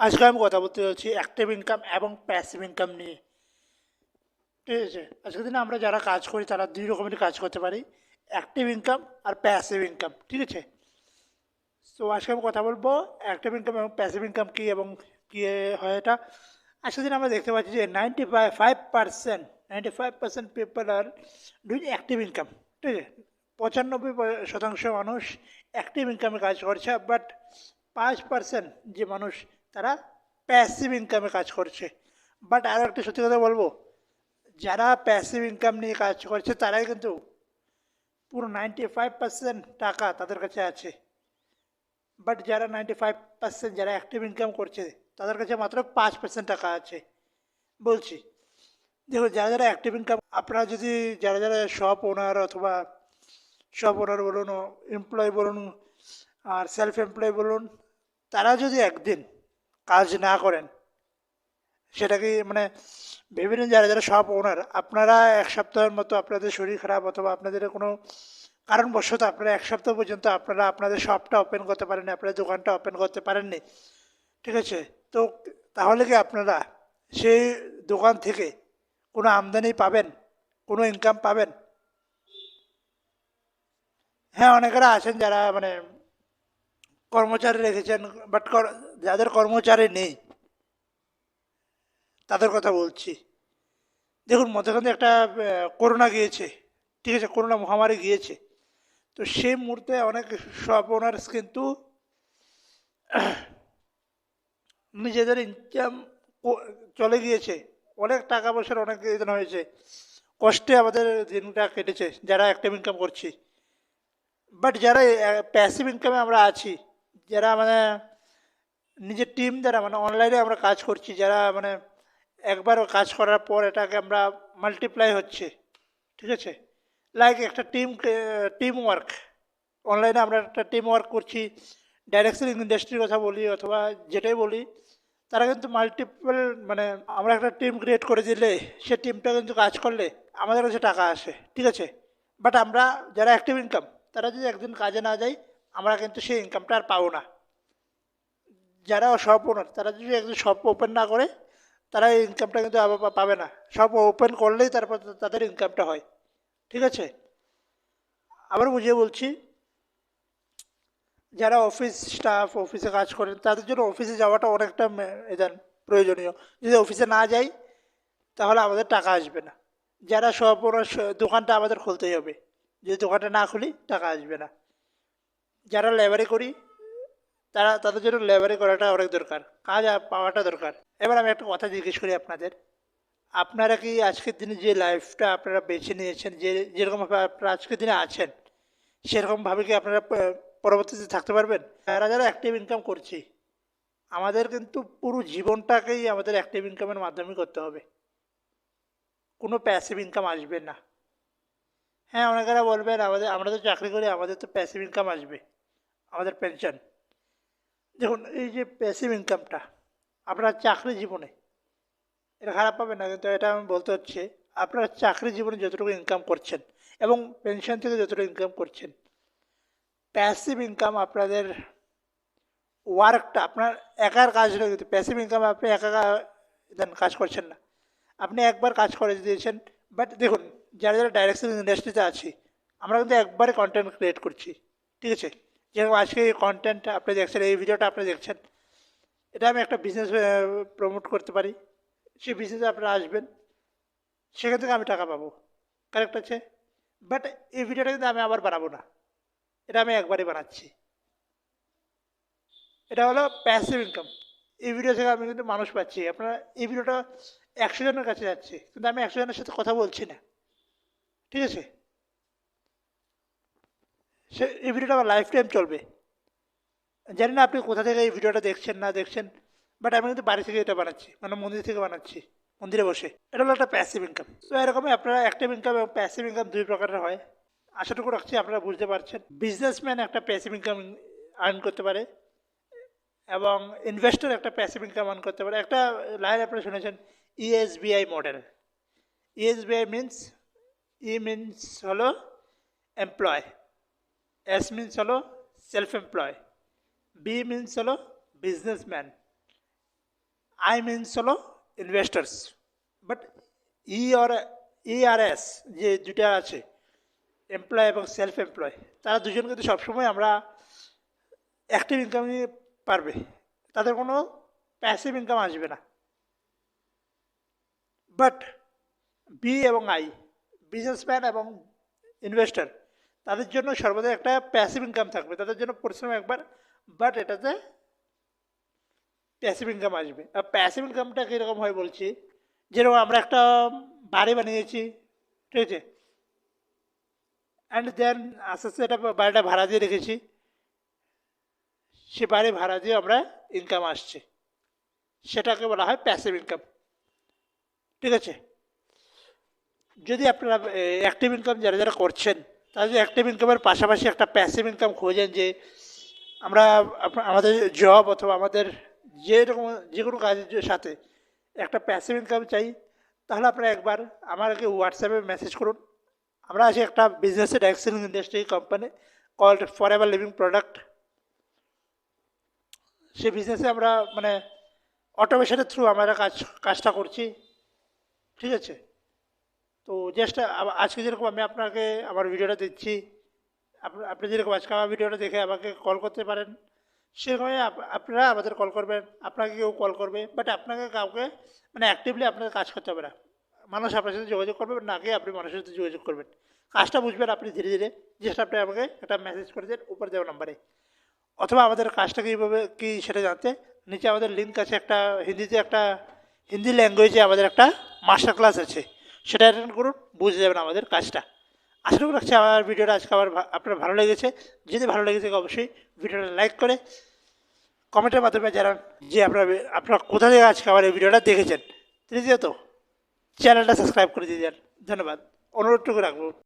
আজকে আমি কথা বলতে যাচ্ছি অ্যাক্টিভ ইনকাম এবং প্যাসিভ ইনকাম নিয়ে। ঠিক আছে? আজকের দিনে আমরা যারা কাজ করি, তারা দুই রকমের কাজ করতে পারি অ্যাক্টিভ ইনকাম আর প্যাসিভ ইনকাম ঠিক আছে? তো আজকে আমি কথা বলব অ্যাক্টিভ ইনকাম এবং প্যাসিভ ইনকাম কী এবং কী হয় এটা। আজকের দিনে আমরা দেখতে পাচ্ছি যে ninety five percent ninety five percent people are doing active income ঠিক আছে? পঁচানব্বই শতাংশ মানুষ অ্যাক্টিভ ইনকামে কাজ করছে বাট পাঁচ পার্সেন্ট যে মানুষ তারা প্যাসিভ ইনকামে কাজ করছে। বাট আরও একটা সত্যি কথা বলব, যারা প্যাসিভ ইনকাম নিয়ে কাজ করছে, তারাই কিন্তু পুরো নাইনটি ফাইভ পার্সেন্ট টাকা তাদের কাছে আছে। বাট যারা নাইনটি ফাইভ পার্সেন্ট যারা অ্যাক্টিভ ইনকাম করছে, তাদের কাছে মাত্র পাঁচ পার্সেন্ট টাকা আছে। বলছি, দেখুন, যারা যারা অ্যাক্টিভ ইনকাম আপনারা যদি যারা যারা শপ ওনার অথবা শপ ওনার বলুন এমপ্লয় বলুন, আর সেলফ এমপ্লয় বলুন, তারা যদি একদিন কাজ না করেন। সেটা কি মানে ভেবে নিন যারা যারা শপ ওনার আপনারা এক সপ্তাহের মতো আপনাদের শরীর খারাপ অথবা আপনাদের কোনো কারণবশত আপনারা এক সপ্তাহ পর্যন্ত আপনারা, আপনাদের শপটা ওপেন করতে পারেননি, আপনাদের দোকানটা ওপেন করতে পারেননি। ঠিক আছে? তো তাহলে কি আপনারা সেই দোকান থেকে কোনো আমদানি পাবেন? কোনো ইনকাম পাবেন? হ্যাঁ অনেকেরা আছেন যারা মানে কর্মচারী রেখেছেন বাট যাদের কর্মচারী নেই, তাদের কথা বলছি। দেখুন, মধ্যখানে একটা করোনা গিয়েছে, ঠিক আছে, করোনা মহামারী গিয়েছে। তো সেই মুহূর্তে অনেক শপ ওনার্স কিন্তু, নিজেদের ইনকাম চলে গিয়েছে। অনেক টাকা পয়সার অনেক ইদান হয়েছে। কষ্টে আমাদের দিনটা কেটেছে, যারা অ্যাক্টিভ ইনকাম করছি। বাট যারা প্যাসিভ ইনকামে আমরা আছি যারা মানে নিজের টিম দ্বারা মানে অনলাইনে আমরা কাজ করছি, যারা মানে একবার কাজ করার পর এটাকে আমরা মাল্টিপ্লাই হচ্ছে, ঠিক আছে? লাইক একটা টিম টিম ওয়ার্ক অনলাইনে আমরা একটা টিম ওয়ার্ক করছি ডাইরেকশন ইন্ডাস্ট্রির কথা বলি অথবা যেটাই বলি, তারা কিন্তু মাল্টিপল মানে আমরা একটা টিম ক্রিয়েট করে দিলে সে টিমটা কিন্তু কাজ করলে আমাদের কাছে টাকা আসে, ঠিক আছে? বাট আমরা যারা অ্যাক্টিভ ইনকাম তারা যদি একদিন কাজে না যায় আমরা কিন্তু সেই ইনকামটা আর পাবো না। যারা শপ ওনার তারা যদি একদিন সব ওপেন না করে, তারা এই ইনকামটা কিন্তু পাবে না। সব ওপেন করলেই তারপর তাদের ইনকামটা হয়। ঠিক আছে? আবার বুঝিয়ে বলছি, যারা অফিস স্টাফ অফিসে কাজ করেন, তাদের জন্য অফিসে যাওয়াটা অনেকটা এদান প্রয়োজনীয়। যদি অফিসে না যাই, তাহলে আমাদের টাকা আসবে না। যারা সব দোকানটা আমাদের খুলতেই হবে। যদি দোকানটা না খুলি, টাকা আসবে না। যারা লেবারি করি, তারা, তাদের জন্য লেবারি করাটা অনেক দরকার, কাজ পাওয়াটা দরকার। এবার আমি একটা কথা জিজ্ঞেস করি আপনাদের। আপনারা কি আজকের দিনে যে লাইফটা আপনারা বেছে নিয়েছেন, যে যেরকমভাবে আপনারা আজকের দিনে আছেন সেরকমভাবে কি আপনারা পরবর্তীতে থাকতে পারবেন? যারা যারা অ্যাক্টিভ ইনকাম করছি, আমাদের কিন্তু পুরো জীবনটাকেই আমাদের অ্যাক্টিভ ইনকামের মাধ্যমে করতে হবে। কোনো প্যাসিভ ইনকাম আসবে না। হ্যাঁ অনেকেরা বলবেন, আমাদের, আমরা তো চাকরি করি, আমাদের তো প্যাসিভ ইনকাম আসবে। আমাদের পেনশন। দেখুন, এই যে প্যাসিভ ইনকামটা আপনার চাকরি জীবনে, এটা খারাপ পাবে না, কিন্তু এটা আমি বলতে হচ্ছে, আপনার চাকরি জীবনে যতটুকু ইনকাম করছেন এবং পেনশন থেকে যতটুকু ইনকাম করছেন প্যাসিভ ইনকাম আপনাদের ওয়ার্কটা আপনার একার কাজ নয় কিন্তু প্যাসিভ ইনকাম আপনি একা দেন, কাজ করছেন না। আপনি একবার কাজ করে দিয়েছেন বাট দেখুন, যারা যারা ডাইরেকশন ইন্ডাস্ট্রিতে আছি, আমরা কিন্তু একবারে কন্টেন্ট ক্রিয়েট করছি, ঠিক আছে? যেরকম আজকে এই কন্টেন্ট আপনি দেখছেন, এই ভিডিওটা আপনি দেখছেন, এটা আমি একটা বিজনেস প্রমোট করতে পারি। সেই বিজনেসে আপনারা আসবেন, সেখান থেকে আমি টাকা পাবো। কারেক্ট আছে? বাট এই ভিডিওটা কিন্তু আমি আবার বানাবো না। এটা আমি একবারই বানাচ্ছি এটা হলো প্যাসিভ ইনকাম এই ভিডিও থেকে আমি কিন্তু মানুষ পাচ্ছি। আপনারা এই ভিডিওটা একশো জনের কাছে যাচ্ছে। কিন্তু আমি একশো জনের সাথে কথা বলছি না। ঠিক আছে? সে এই ভিডিওটা আমার লাইফ টাইম চলবে। জানি না আপনি কোথা থেকে এই ভিডিওটা দেখছেন, না দেখছেন বাট আমি কিন্তু বাড়ি থেকে এটা বানাচ্ছি মানে মন্দির থেকে বানাচ্ছি, মন্দিরে বসে। এটা হলো একটা প্যাসিভ ইনকাম তো এরকমই আপনারা অ্যাক্টিভ ইনকাম এবং প্যাসিভ ইনকাম দুই প্রকারের হয়। আশাটুকু রাখছি, আপনারা বুঝতে পারছেন। বিজনেসম্যান একটা প্যাসিভ ইনকাম আর্ন করতে পারে, এবং ইনভেস্টর একটা প্যাসিভ ইনকাম আর্ন করতে পারে। একটা লাইন আপনারা শুনেছেন ESBI model ESBI means E means হলো এমপ্লয় এস মিনস হলো সেলফ এমপ্লয় বি মিনস হলো বিজনেসম্যান আই মিনস হলো ইনভেস্টার্স বাট ই আর ই আর এস যে দুটা আছে এমপ্লয় এবং সেলফ এমপ্লয় তারা দুজন কিন্তু সবসময় আমরা অ্যাক্টিভ ইনকামই পারবে। তাদের কোনো প্যাসিভ ইনকাম আসবে না। বাট বি এবং আই বিজনেসম্যান এবং ইনভেস্টর তাদের জন্য সর্বদা একটা প্যাসিভ ইনকাম থাকবে, তাদের জন্য পরিশ্রম একবার বাট এটাতে প্যাসিভ ইনকাম আসবে। আর প্যাসিভ ইনকামটা কীরকম হয় বলছি? যেরকম আমরা একটা বাড়ি বানিয়েছি, ঠিক আছে? অ্যান্ড দেন আস্তে আস্তে এটা বাড়িটা ভাড়া দিয়ে রেখেছি। সে বাড়ি ভাড়া দিয়ে আমরা ইনকাম আসছে। সেটাকে বলা হয় প্যাসিভ ইনকাম ঠিক আছে? যদি আপনারা অ্যাক্টিভ ইনকাম যারা যারা করছেন যদি অ্যাক্টিভ ইনকামের পাশাপাশি একটা প্যাসিভ ইনকাম খোঁজেন যে আমরা আমাদের জব অথবা আমাদের যে রকম, যে কোনো কাজের সাথে একটা প্যাসিভ ইনকাম চাই, তাহলে আপনারা একবার আমাকে হোয়াটসঅ্যাপে মেসেজ করুন। আমরা আছি একটা বিজনেসের excelling industry company called forever living product সেই বিজনেসে আমরা মানে অটোমেশনের থ্রু আমরা কাজ, কাজটা করছি। ঠিক আছে? তো জাস্ট আজকে যেরকম আমি আপনাকে আমার ভিডিওটা দিচ্ছি, আপনি যেরকম আজকে আমার ভিডিওটা দেখে আমাকে কল করতে পারেন, সেরকমই আপ- আপনারা আমাদের কল করবেন আপনাকে কেউ কল করবে বাট আপনাকে কাউকে মানে অ্যাক্টিভলি আপনাকে কাজ করতে হবে না। মানুষ আপনার সাথে যোগাযোগ করবে না কি আপনি মানুষের সাথে যোগাযোগ করবেন। কাজটা বুঝবেন আপনি ধীরে ধীরে। জাস্ট আপনি আমাকে একটা মেসেজ করে দেন উপর দেওয়া নাম্বারে অথবা আমাদের কাজটা কীভাবে, কী সেটা জানতে, নিচে আমাদের লিঙ্ক আছে একটা, হিন্দিতে একটা, হিন্দি ল্যাঙ্গুয়েজে আমাদের একটা মাস্টার ক্লাস আছে। সেটা অ্যাটেন্ড করুন, বুঝে যাবেন আমাদের কাজটা। আশা করি রাখছি আমার ভিডিওটা আজকে আমার আপনার ভালো লেগেছে। যদি ভালো লেগেছে অবশ্যই ভিডিওটা লাইক করে কমেন্টের মাধ্যমে জানান যে আপনার আপনার কোথা থেকে আজকে আমার এই ভিডিওটা দেখেছেন। তৃতীয়ত, চ্যানেলটা সাবস্ক্রাইব করে দিয়ে যান। ধন্যবাদ। অনুরোধটুকু রাখব।